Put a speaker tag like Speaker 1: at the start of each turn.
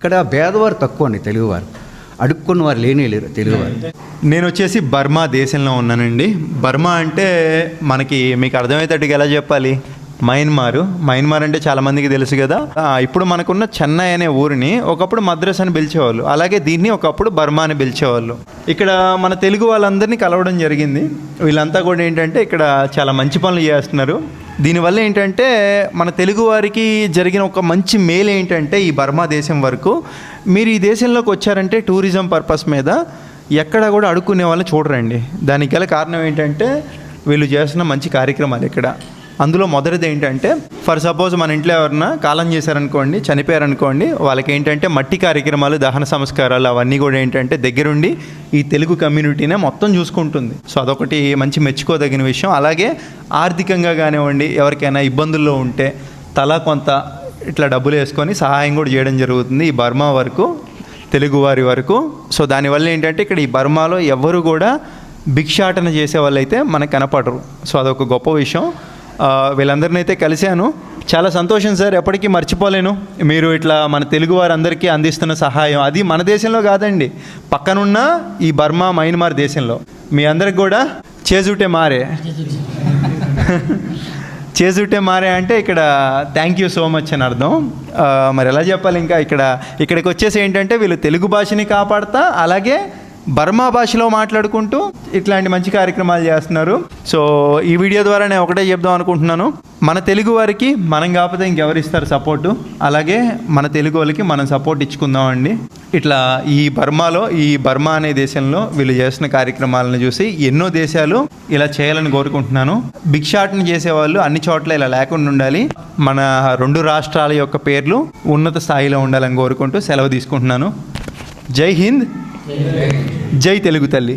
Speaker 1: ఇక్కడ భేదవారు తక్కువ అండి తెలుగువారు. అడుక్కున్న వారు లేనే లేరు తెలుగువారు.
Speaker 2: నేను వచ్చేసి బర్మా దేశంలో ఉన్నానండి. బర్మా అంటే మనకి మీకు అర్థమయ్యేటట్టుగా ఎలా చెప్పాలి? మయన్మార్. మయన్మార్ అంటే చాలామందికి తెలుసు కదా. ఇప్పుడు మనకున్న చెన్నై అనే ఊరిని ఒకప్పుడు మద్రాస్ అని పిలిచేవాళ్ళు. అలాగే దీన్ని ఒకప్పుడు బర్మా అని పిలిచేవాళ్ళు. ఇక్కడ మన తెలుగు వాళ్ళందరినీ కలవడం జరిగింది. వీళ్ళంతా కూడా ఏంటంటే ఇక్కడ చాలా మంచి పనులు చేస్తున్నారు. దీనివల్ల ఏంటంటే మన తెలుగు వారికి జరిగిన ఒక మంచి మేలు ఏంటంటే ఈ బర్మా దేశం వరకు. మీరు ఈ దేశంలోకి వచ్చారంటే టూరిజం పర్పస్ మీద ఎక్కడ కూడా అడుక్కునే వాళ్ళని చూడరండి. దానికి గల కారణం ఏంటంటే వీళ్ళు చేస్తున్న మంచి కార్యక్రమాలు ఇక్కడ. అందులో మొదటిది ఏంటంటే ఫర్ సపోజ్ మన ఇంట్లో ఎవరన్నా కాలం చేశారనుకోండి చనిపోయారనుకోండి వాళ్ళకి ఏంటంటే మట్టి కార్యక్రమాలు దహన సంస్కారాలు అవన్నీ కూడా ఏంటంటే దగ్గరుండి ఈ తెలుగు కమ్యూనిటీనే మొత్తం చూసుకుంటుంది. సో అదొకటి మంచి మెచ్చుకోదగిన విషయం. అలాగే ఆర్థికంగా కానివ్వండి ఎవరికైనా ఇబ్బందుల్లో ఉంటే తలా కొంత ఇట్లా డబ్బులు వేసుకొని సహాయం కూడా చేయడం జరుగుతుంది ఈ బర్మా వరకు తెలుగువారి వరకు. సో దానివల్ల ఏంటంటే ఇక్కడ ఈ బర్మాలో ఎవ్వరు కూడా భిక్షాటన చేసే వాళ్ళైతే మనకు కనపడరు. సో అదొక గొప్ప విషయం. వీళ్ళందరినీ అయితే కలిశాను. చాలా సంతోషం సార్ ఎప్పటికీ మర్చిపోలేను. మీరు ఇట్లా మన తెలుగు వారందరికీ అందిస్తున్న సహాయం. అది మన దేశంలో కాదండి. పక్కనున్న ఈ బర్మా మయన్మార్ దేశంలో. మీ అందరికి కూడా చేజుటే మారే. చేజుటే మారే అంటే ఇక్కడ థ్యాంక్ యూ సో మచ్ అని అర్థం. మరి ఎలా చెప్పాలి ఇంకా? ఇక్కడ ఇక్కడికి వచ్చేసి ఏంటంటే వీళ్ళు తెలుగు భాషని కాపాడుతా అలాగే బర్మా భాషలో మాట్లాడుకుంటూ ఇట్లాంటి మంచి కార్యక్రమాలు చేస్తున్నారు. సో ఈ వీడియో ద్వారా నేను ఒకటే చెప్దాం అనుకుంటున్నాను. మన తెలుగు వారికి మనం కాకపోతే ఇంకెవరు ఇస్తారు సపోర్టు? అలాగే మన తెలుగు వాళ్ళకి మనం సపోర్ట్ ఇచ్చుకుందామండి ఇట్లా ఈ బర్మాలో ఈ బర్మా అనే దేశంలో వీళ్ళు చేస్తున్న కార్యక్రమాలను చూసి ఎన్నో దేశాలు ఇలా చేయాలని కోరుకుంటున్నాను. భిక్షాటన చేసేవాళ్ళు అన్ని చోట్ల ఇలా లేకుండా ఉండాలి. మన రెండు రాష్ట్రాల యొక్క పేర్లు ఉన్నత స్థాయిలో ఉండాలని కోరుకుంటూ సెలవు తీసుకుంటున్నాను. జై హింద్! జై తెలుగు తల్లి.